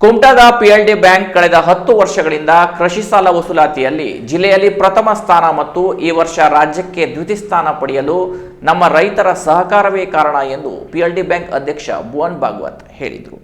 ಕುಮಟಾದ PLD bank ಕಳೆದ ಹತ್ತು ವರ್ಷಗಳಿಂದ ಕೃಷಿ ಸಾಲ ವಸೂಲಾತಿಯಲ್ಲಿ ಜಿಲ್ಲೆಯಲ್ಲಿ ಪ್ರಥಮ ಸ್ಥಾನ ಮತ್ತು ಈ ವರ್ಷ ರಾಜ್ಯಕ್ಕೆ ದ್ವಿತೀಯ ಸ್ಥಾನ ಪಡೆಯಲು ನಮ್ಮ ರೈತರ ಸಹಕಾರವೇ ಕಾರಣ ಎಂದು ಪಿಎಲ್ಡಿ ಬ್ಯಾಂಕ್ ಅಧ್ಯಕ್ಷ ಭುವನ್ ಭಾಗವತ್ ಹೇಳಿದರು.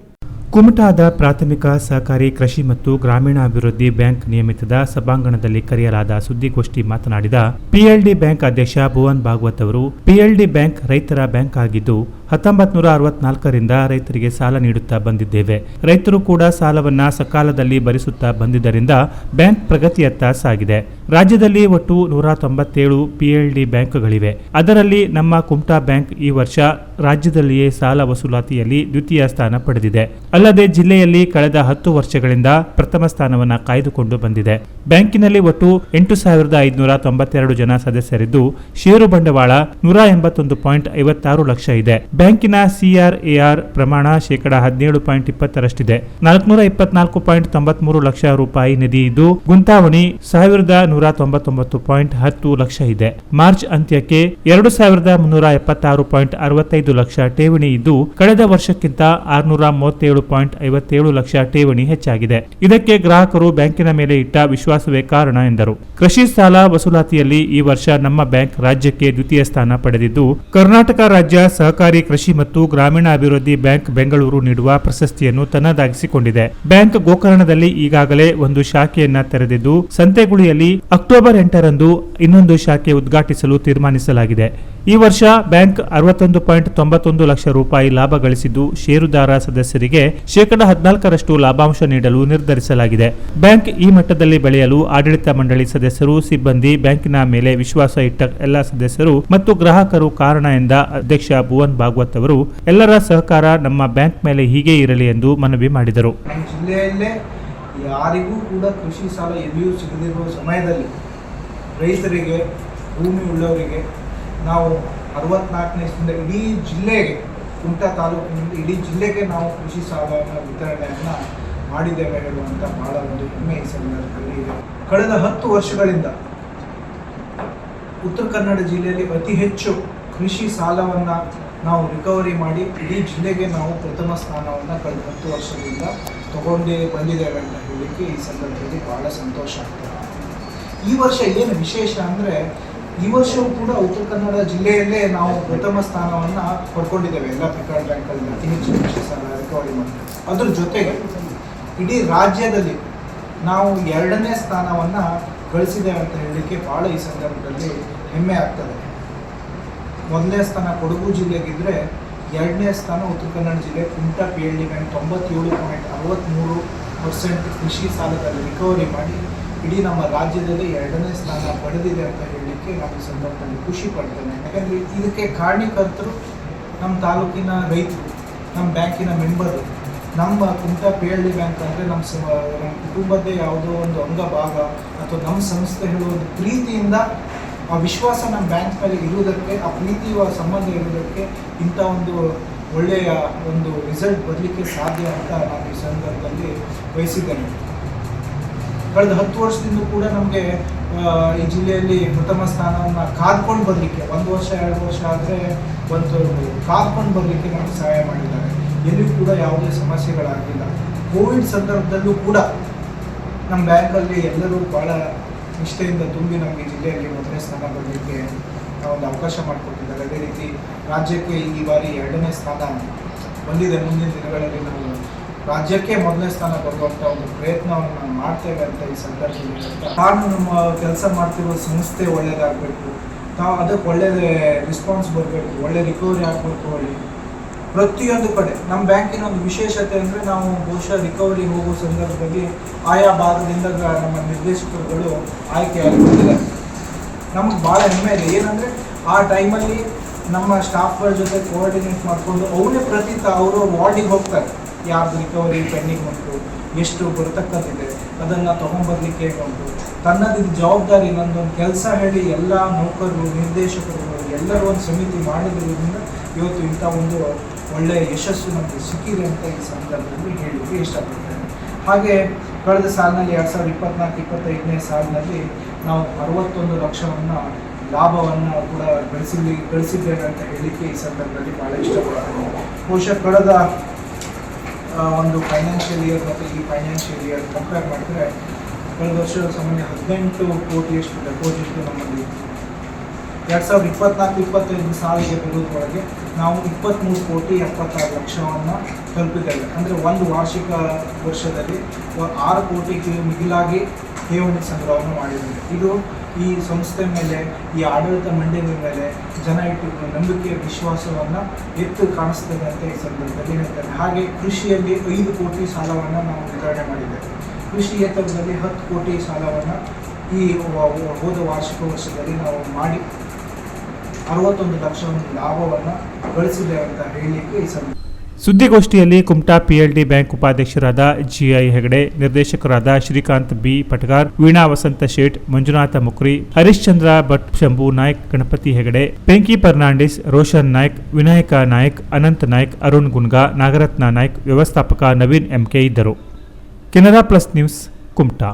ಕುಮಟಾದ ಪ್ರಾಥಮಿಕ ಸಹಕಾರಿ ಕೃಷಿ ಮತ್ತು ಗ್ರಾಮೀಣಾಭಿವೃದ್ಧಿ ಬ್ಯಾಂಕ್ ನಿಯಮಿತದ ಸಭಾಂಗಣದಲ್ಲಿ ಕರೆಯಲಾದ ಸುದ್ದಿಗೋಷ್ಠಿ ಮಾತನಾಡಿದ ಪಿಎಲ್ಡಿ ಬ್ಯಾಂಕ್ ಅಧ್ಯಕ್ಷ ಭುವನ್ ಭಾಗವತ್ ಅವರು ಪಿಎಲ್ಡಿ ಬ್ಯಾಂಕ್ ರೈತರ ಬ್ಯಾಂಕ್ ಆಗಿದ್ದು ಹತ್ತೊಂಬತ್ ನೂರ ಅರವತ್ನಾಲ್ಕರಿಂದ ರೈತರಿಗೆ ಸಾಲ ನೀಡುತ್ತಾ ಬಂದಿದ್ದೇವೆ. ರೈತರು ಕೂಡ ಸಾಲವನ್ನ ಸಕಾಲದಲ್ಲಿ ಭರಿಸುತ್ತಾ ಬಂದಿದ್ದರಿಂದ ಬ್ಯಾಂಕ್ ಪ್ರಗತಿಯತ್ತ ಸಾಗಿದೆ. ರಾಜ್ಯದಲ್ಲಿ ಒಟ್ಟು ನೂರ ತೊಂಬತ್ತೇಳು ಪಿಎಲ್ಡಿ ಬ್ಯಾಂಕ್ಗಳಿವೆ. ಅದರಲ್ಲಿ ನಮ್ಮ ಕುಮಟಾ ಬ್ಯಾಂಕ್ ಈ ವರ್ಷ ರಾಜ್ಯದಲ್ಲಿಯೇ ಸಾಲ ವಸೂಲಾತಿಯಲ್ಲಿ ದ್ವಿತೀಯ ಸ್ಥಾನ ಪಡೆದಿದೆ. ಅಲ್ಲದೆ ಜಿಲ್ಲೆಯಲ್ಲಿ ಕಳೆದ ಹತ್ತು ವರ್ಷಗಳಿಂದ ಪ್ರಥಮ ಸ್ಥಾನವನ್ನ ಕಾಯ್ದುಕೊಂಡು ಬಂದಿದೆ. ಬ್ಯಾಂಕಿನಲ್ಲಿ ಒಟ್ಟು ಎಂಟು ಸಾವಿರದ ಐದುನೂರ ತೊಂಬತ್ತೆರಡು ಜನ ಸದಸ್ಯರಿದ್ದು, ಷೇರು ಬಂಡವಾಳ ನೂರ ಎಂಬತ್ತೊಂದು ಪಾಯಿಂಟ್ ಐವತ್ತಾರು ಲಕ್ಷ ಇದೆ. ಬ್ಯಾಂಕಿನ ಸಿಆರ್ಎಆರ್ ಪ್ರಮಾಣ ಶೇಕಡ ಹದಿನೇಳು ಪಾಯಿಂಟ್ ಇಪ್ಪತ್ತರಷ್ಟಿದೆ. ನಾಲ್ಕುನೂರ ಇಪ್ಪತ್ನಾಲ್ಕು ಪಾಯಿಂಟ್ ತೊಂಬತ್ಮೂರು ಲಕ್ಷ ರೂಪಾಯಿ ನಿಧಿ ಇದ್ದು, ಗುಂತಾವಣಿ ಸಾವಿರದ ನೂರ ತೊಂಬತ್ತೊಂಬತ್ತು ಪಾಯಿಂಟ್ ಹತ್ತು ಲಕ್ಷ ಇದೆ. ಮಾರ್ಚ್ ಅಂತ್ಯಕ್ಕೆ ಎರಡು ಸಾವಿರದ ಮುನ್ನೂರ ಎಪ್ಪತ್ತಾರು ಪಾಯಿಂಟ್ ಅರವತ್ತೈದು ಲಕ್ಷ ಠೇವಣಿ ಇದ್ದು, ಕಳೆದ ವರ್ಷಕ್ಕಿಂತ ಆರುನೂರ ಮೂವತ್ತೇಳು ಪಾಯಿಂಟ್ ಐವತ್ತೇಳು ಲಕ್ಷ ಠೇವಣಿ ಹೆಚ್ಚಾಗಿದೆ. ಇದಕ್ಕೆ ಗ್ರಾಹಕರು ಬ್ಯಾಂಕಿನ ಮೇಲೆ ಇಟ್ಟ ವಿಶ್ವಾಸವೇ ಕಾರಣ ಎಂದರು. ಕೃಷಿ ಸಾಲ ವಸೂಲಾತಿಯಲ್ಲಿ ಈ ವರ್ಷ ನಮ್ಮ ಬ್ಯಾಂಕ್ ರಾಜ್ಯಕ್ಕೆ ದ್ವಿತೀಯ ಸ್ಥಾನ ಪಡೆದಿದ್ದು, ಕರ್ನಾಟಕ ರಾಜ್ಯ ಸಹಕಾರಿ ಕೃಷಿ ಮತ್ತು ಗ್ರಾಮೀಣಾಭಿವೃದ್ಧಿ ಬ್ಯಾಂಕ್ ಬೆಂಗಳೂರು ನೀಡುವ ಪ್ರಶಸ್ತಿಯನ್ನು ತನ್ನದಾಗಿಸಿಕೊಂಡಿದೆ. ಬ್ಯಾಂಕ್ ಗೋಕರ್ಣದಲ್ಲಿ ಈಗಾಗಲೇ ಒಂದು ಶಾಖೆಯನ್ನ ತೆರೆದಿದ್ದು, ಸಂತೆಗುಳಿಯಲ್ಲಿ ಅಕ್ಟೋಬರ್ ಎಂಟರಂದು ಇನ್ನೊಂದು ಶಾಖೆ ಉದ್ಘಾಟಿಸಲು ತೀರ್ಮಾನಿಸಲಾಗಿದೆ. ಈ ವರ್ಷ ಬ್ಯಾಂಕ್ ಅರವತ್ತೊಂದು ಪಾಯಿಂಟ್ ತೊಂಬತ್ತೊಂದು ಲಕ್ಷ ರೂಪಾಯಿ ಲಾಭ ಗಳಿಸಿದ್ದು, ಷೇರುದಾರ ಸದಸ್ಯರಿಗೆ ಶೇಕಡ ಹದಿನಾಲ್ಕರಷ್ಟು ಲಾಭಾಂಶ ನೀಡಲು ನಿರ್ಧರಿಸಲಾಗಿದೆ. ಬ್ಯಾಂಕ್ ಈ ಮಟ್ಟದಲ್ಲಿ ಬೆಳೆಯಲು ಆಡಳಿತ ಮಂಡಳಿ ಸದಸ್ಯರು, ಸಿಬ್ಬಂದಿ, ಬ್ಯಾಂಕಿನ ಮೇಲೆ ವಿಶ್ವಾಸ ಇಟ್ಟ ಎಲ್ಲ ಸದಸ್ಯರು ಮತ್ತು ಗ್ರಾಹಕರು ಕಾರಣ ಎಂದ ಅಧ್ಯಕ್ಷ ಭುವನ್ ಭಾಗವತ್ ಅವರು ಎಲ್ಲರ ಸಹಕಾರ ನಮ್ಮ ಬ್ಯಾಂಕ್ ಮೇಲೆ ಹೀಗೆ ಇರಲಿ ಎಂದು ಮನವಿ ಮಾಡಿದರು. ಜಿಲ್ಲೆಯಲ್ಲೇ ಯಾರಿಗೂ ಕೂಡ ಕೃಷಿ ಸಾಲ ಎಲ್ಲಿಯೂ ಸಿಗದಿರುವ ಸಮಯದಲ್ಲಿ ರೈತರಿಗೆ, ಭೂಮಿ ಉಳ್ಳವರಿಗೆ ನಾವು ಅರವತ್ನಾಲ್ಕನೇ ಇಡೀ ಜಿಲ್ಲೆಗೆ, ಕುಮಟಾ ತಾಲೂಕಿನಿಂದ ಇಡೀ ಜಿಲ್ಲೆಗೆ ನಾವು ಕೃಷಿ ಸಾಲವನ್ನು ವಿತರಣೆಯನ್ನು ಮಾಡಿದ್ದೇವೆ ಹೇಳುವಂಥ ಬಹಳ ಒಂದು ಹೆಮ್ಮೆ ಈ ಸಂದರ್ಭದಲ್ಲಿ ಇದೆ. ಕಳೆದ ಹತ್ತು ವರ್ಷಗಳಿಂದ ಉತ್ತರ ಕನ್ನಡ ಜಿಲ್ಲೆಯಲ್ಲಿ ಅತಿ ಹೆಚ್ಚು ಕೃಷಿ ಸಾಲವನ್ನು ನಾವು ರಿಕವರಿ ಮಾಡಿ ಇಡೀ ಜಿಲ್ಲೆಗೆ ನಾವು ಪ್ರಥಮ ಸ್ಥಾನವನ್ನು ಕಳೆದ ಹತ್ತು ವರ್ಷದಿಂದ ತಗೊಂಡೇ ಬಂದಿದ್ದೇವೆ ಅಂತ ಹೇಳಲಿಕ್ಕೆ ಈ ಸಂದರ್ಭದಲ್ಲಿ ಬಹಳ ಸಂತೋಷ ಆಗ್ತದೆ ಈ ವರ್ಷ ಏನು ವಿಶೇಷ ಅಂದರೆ ಈ ವರ್ಷವೂ ಕೂಡ ಉತ್ತರ ಕನ್ನಡ ಜಿಲ್ಲೆಯಲ್ಲೇ ನಾವು ಪ್ರಥಮ ಸ್ಥಾನವನ್ನು ಪಡ್ಕೊಂಡಿದ್ದೇವೆ. ಎಲ್ಲ ಪ್ರಕಾರ ಬ್ಯಾಂಕಲ್ಲಿ ಅತಿ ಹೆಚ್ಚು ವಿಶೇಷ ರಿಕವರಿ ಮಾಡಿ. ಅದ್ರ ಜೊತೆಗೆ ಇಡೀ ರಾಜ್ಯದಲ್ಲಿ ನಾವು ಎರಡನೇ ಸ್ಥಾನವನ್ನು ಗಳಿಸಿದ್ದೇವೆ ಅಂತ ಹೇಳಲಿಕ್ಕೆ ಭಾಳ ಈ ಸಂದರ್ಭದಲ್ಲಿ ಹೆಮ್ಮೆ ಆಗ್ತದೆ ಮೊದಲನೇ ಸ್ಥಾನ ಕೊಡಗು ಜಿಲ್ಲೆಗಿದ್ರೆ ಎರಡನೇ ಸ್ಥಾನ ಉತ್ತರ ಕನ್ನಡ ಜಿಲ್ಲೆ Kumta P L D bank ತೊಂಬತ್ತೇಳು ಪಾಯಿಂಟ್ ಅರವತ್ತ್ಮೂರು ಪರ್ಸೆಂಟ್ ಕೃಷಿ ಸಾಲದಲ್ಲಿ ರಿಕವರಿ ಮಾಡಿ ಇಡೀ ನಮ್ಮ ರಾಜ್ಯದಲ್ಲಿ ಎರಡನೇ ಸ್ಥಾನ ಪಡೆದಿದೆ ಅಂತ ಹೇಳಲಿಕ್ಕೆ ನಾನು ಸಂದರ್ಭದಲ್ಲಿ ಖುಷಿ ಪಡ್ತೇನೆ. ಯಾಕಂದರೆ ಇದಕ್ಕೆ ಕಾರಣೀಕರ್ತರು ನಮ್ಮ ತಾಲೂಕಿನ ರೈತರು, ನಮ್ಮ ಬ್ಯಾಂಕಿನ ಮೆಂಬರು, ನಮ್ಮ Kumta P L D bank ಅಂದರೆ ನಮ್ಮ ಸ ನಮ್ಮ ಕುಟುಂಬದ್ದೇ ಯಾವುದೋ ಒಂದು ಅಂಗಭಾಗ ಅಥವಾ ನಮ್ಮ ಸಂಸ್ಥೆ ಹೇಳುವ ಒಂದು ಪ್ರೀತಿಯಿಂದ ಆ ವಿಶ್ವಾಸ ನಮ್ಮ ಬ್ಯಾಂಕ್ ಮೇಲೆ ಇರುವುದಕ್ಕೆ, ಆ ಪ್ರೀತಿ ಆ ಸಂಬಂಧ ಇರುವುದಕ್ಕೆ ಇಂಥ ಒಂದು ಒಳ್ಳೆಯ ಒಂದು ರಿಸಲ್ಟ್ ಬರಲಿಕ್ಕೆ ಸಾಧ್ಯ ಅಂತ ನಾನು ಈ ಸಂದರ್ಭದಲ್ಲಿ ಬಯಸಿದ್ದೇನೆ. ಕಳೆದ ಹತ್ತು ವರ್ಷದಿಂದ ಕೂಡ ನಮಗೆ ಈ ಜಿಲ್ಲೆಯಲ್ಲಿ ಪ್ರಥಮ ಸ್ಥಾನವನ್ನು ಕಾದ್ಕೊಂಡು ಬರಲಿಕ್ಕೆ, ಒಂದು ವರ್ಷ, ಎರಡು ವರ್ಷ ಆದರೆ ಒಂದು ಕಾದ್ಕೊಂಡು ಬರಲಿಕ್ಕೆ ನಮಗೆ ಸಹಾಯ ಮಾಡಿದ್ದಾರೆ. ಎಲ್ಲಿಯೂ ಕೂಡ ಯಾವುದೇ ಸಮಸ್ಯೆಗಳಾಗಿಲ್ಲ. ಕೋವಿಡ್ ಸಂದರ್ಭದಲ್ಲೂ ಕೂಡ ನಮ್ಮ ಬ್ಯಾಂಕಲ್ಲಿ ಎಲ್ಲರೂ ಭಾಳ ನಿಷ್ಠೆಯಿಂದ ತುಂಬಿ ನಮಗೆ ಜಿಲ್ಲೆಯಲ್ಲಿ ಮೊದಲನೇ ಸ್ಥಾನ ಬರಲಿಕ್ಕೆ ಒಂದು ಅವಕಾಶ ಮಾಡಿಕೊಟ್ಟಿದ್ದಾರೆ. ಅದೇ ರೀತಿ ರಾಜ್ಯಕ್ಕೆ ಈ ಬಾರಿ ಎರಡನೇ ಸ್ಥಾನ ಬಂದಿದೆ. ಮುಂದಿನ ದಿನಗಳಲ್ಲಿ ನಾವು ರಾಜ್ಯಕ್ಕೆ ಮೊದಲನೇ ಸ್ಥಾನ ಬರುವಂಥ ಒಂದು ಪ್ರಯತ್ನವನ್ನು ನಾವು ಮಾಡ್ತೇವೆ ಅಂತ ಈ ಸಂದರ್ಭದಲ್ಲಿ ತಾನು ನಮ್ಮ ಕೆಲಸ ಮಾಡ್ತಿರೋ ಸಂಸ್ಥೆ ಒಳ್ಳೆಯದಾಗಬೇಕು ತಾವು ಅದಕ್ಕೆ ಒಳ್ಳೆಯ ರೆಸ್ಪಾನ್ಸ್ ಬರಬೇಕು. ಒಳ್ಳೆ ರಿಕವರಿ ಆಗಬೇಕು ಒಳ್ಳೆ ಪ್ರತಿಯೊಂದು ಕಡೆ, ನಮ್ಮ ಬ್ಯಾಂಕಿನ ಒಂದು ವಿಶೇಷತೆ ಅಂದರೆ ನಾವು ಬಹುಶಃ ರಿಕವರಿ ಹೋಗೋ ಸಂದರ್ಭದಲ್ಲಿ ಆಯಾ ಭಾಗದಿಂದ ನಮ್ಮ ನಿರ್ದೇಶಕರುಗಳು ಆಯ್ಕೆ ಬಂದಿದ್ದಾರೆ ನಮ್ಗೆ ಭಾಳ ಹೆಮ್ಮೆ ಇದೆ. ಏನಂದರೆ ಆ ಟೈಮಲ್ಲಿ ನಮ್ಮ ಸ್ಟಾಫ್ಗಳ ಜೊತೆ ಕೋಆರ್ಡಿನೇಟ್ ಮಾಡಿಕೊಂಡು ಅವರೇ ಪ್ರತಿ ಅವರು ವಾರ್ಡಿಗೆ ಹೋಗ್ತಾರೆ. ಯಾರ್ದು ರಿಕವರಿ ಪೆಂಡಿಂಗ್ ಉಂಟು, ಎಷ್ಟು ಬರ್ತಕ್ಕಂತಿದೆ ಅದನ್ನು ತೊಗೊಂಬರ್ಲಿಕ್ಕೆ ಹೇಗೆ ಉಂಟು. ತನ್ನದಿದ್ದ ಜವಾಬ್ದಾರಿ, ನಂದೊಂದು ಕೆಲಸ ಹೇಳಿ ಎಲ್ಲ ನೌಕರರು ನಿರ್ದೇಶಕರು ಎಲ್ಲರೂ ಒಂದು ಸಮಿತಿ ಮಾಡಿದ್ರಿಂದ ಇವತ್ತು ಇಂಥ ಒಂದು ಒಳ್ಳೆಯ ಯಶಸ್ಸು ನಮಗೆ ಸಿಕ್ಕಿದೆ ಅಂತ ಈ ಸಂದರ್ಭದಲ್ಲಿ ಹೇಳಲಿಕ್ಕೆ ಇಷ್ಟಪಡ್ತೇನೆ. ಹಾಗೆ ಕಳೆದ ಸಾಲಿನಲ್ಲಿ ಎರಡು ಸಾವಿರದ ಇಪ್ಪತ್ನಾಲ್ಕು, ಇಪ್ಪತ್ತೈದನೇ ಸಾಲಿನಲ್ಲಿ ನಾವು ಅರವತ್ತೊಂದು ಲಕ್ಷವನ್ನು ಲಾಭವನ್ನು ಕೂಡ ಗಳಿಸಲಿ ಗಳಿಸಿದ್ದೇವೆ ಅಂತ ಹೇಳಲಿಕ್ಕೆ ಈ ಸಂದರ್ಭದಲ್ಲಿ ಭಾಳ ಇಷ್ಟಪಡ್ತೇನೆ. ಬಹುಶಃ ಕಳೆದ ಒಂದು ಫೈನಾನ್ಷಿಯಲ್ ಇಯರ್ ಮತ್ತು ಈ ಫೈನಾನ್ಷಿಯಲ್ ಇಯರ್ ಕಂಪೇರ್ ಮಾಡಿದ್ರೆ ಕಳೆದ ವರ್ಷ ಸಾಮಾನ್ಯ ಹದಿನೆಂಟು ಕೋಟಿಯಷ್ಟು ಡೆಪಾಸಿಟ್ ನಮ್ಮಲ್ಲಿ ಎರಡು ಸಾವಿರದ ಇಪ್ಪತ್ನಾಲ್ಕು, ಇಪ್ಪತ್ತೈದು ಸಾಲಿಗೆ ಬರುವುದರೊಳಗೆ ನಾವು ಇಪ್ಪತ್ತ್ಮೂರು ಕೋಟಿ ಎಪ್ಪತ್ತಾರು ಲಕ್ಷವನ್ನು ತಲುಪಿದ್ದೇವೆ. ಅಂದರೆ ಒಂದು ವಾರ್ಷಿಕ ವರ್ಷದಲ್ಲಿ ಆರು ಕೋಟಿಗೆ ಮಿಗಿಲಾಗಿ ಠೇವಣಿ ಸಂಗ್ರಹವನ್ನು ಮಾಡಿದ್ದೇವೆ. ಇದು ಈ ಸಂಸ್ಥೆ ಮೇಲೆ, ಈ ಆಡಳಿತ ಮಂಡಳಿ ಮೇಲೆ ಜನ ಇಟ್ಟಿರುವ ನಂಬಿಕೆಯ ವಿಶ್ವಾಸವನ್ನು ಎತ್ತು ಕಾಣಿಸ್ತದೆ ಅಂತ ಈ ಸಂದರ್ಭದಲ್ಲಿ ಹೇಳ್ತಾರೆ ಹಾಗೆ ಕೃಷಿಯಲ್ಲಿ ಐದು ಕೋಟಿ ಸಾಲವನ್ನು ನಾವು ವಿತರಣೆ ಮಾಡಿದ್ದೇವೆ. ಎತ್ತರದಲ್ಲಿ ಹತ್ತು ಕೋಟಿ ಸಾಲವನ್ನು ಈ ಹೋದ ವಾರ್ಷಿಕ ವರ್ಷದಲ್ಲಿ ನಾವು ಮಾಡಿ ಅರವತ್ತೊಂದು ಲಕ್ಷ ಲಾಭವನ್ನು ಗಳಿಸಿದೆ ಅಂತ ಹೇಳಲಿಕ್ಕೆ ಈ ಸಂದರ್ಭ ಸುದ್ದಿಗೋಷ್ಠಿಯಲ್ಲಿ ಕುಮಟಾ ಪಿಎಲ್ಡಿ ಬ್ಯಾಂಕ್ ಉಪಾಧ್ಯಕ್ಷರಾದ ಜಿಐ ಹೆಗಡೆ, ನಿರ್ದೇಶಕರಾದ ಶ್ರೀಕಾಂತ್ ಬಿ ಪಟಗಾರ್, ವೀಣಾ ವಸಂತ ಶೇಟ್, ಮಂಜುನಾಥ ಮುಕ್ರಿ ಹರಿಶ್ಚಂದ್ರ ಭಟ್ ಶಂಭು ನಾಯ್ಕ್, ಗಣಪತಿ ಹೆಗಡೆ, ಪೆಂಕಿ ಫರ್ನಾಂಡಿಸ್, ರೋಷನ್ ನಾಯ್ಕ್, ವಿನಾಯಕ ನಾಯ್ಕ್, ಅನಂತ್ ನಾಯ್ಕ್, ಅರುಣ್ ಗುನ್ಗಾ, ನಾಗರತ್ನ ನಾಯ್ಕ್, ವ್ಯವಸ್ಥಾಪಕ ನವೀನ್ ಎಂಕೆ ಇದ್ದರು. Canara plus news, Kumta.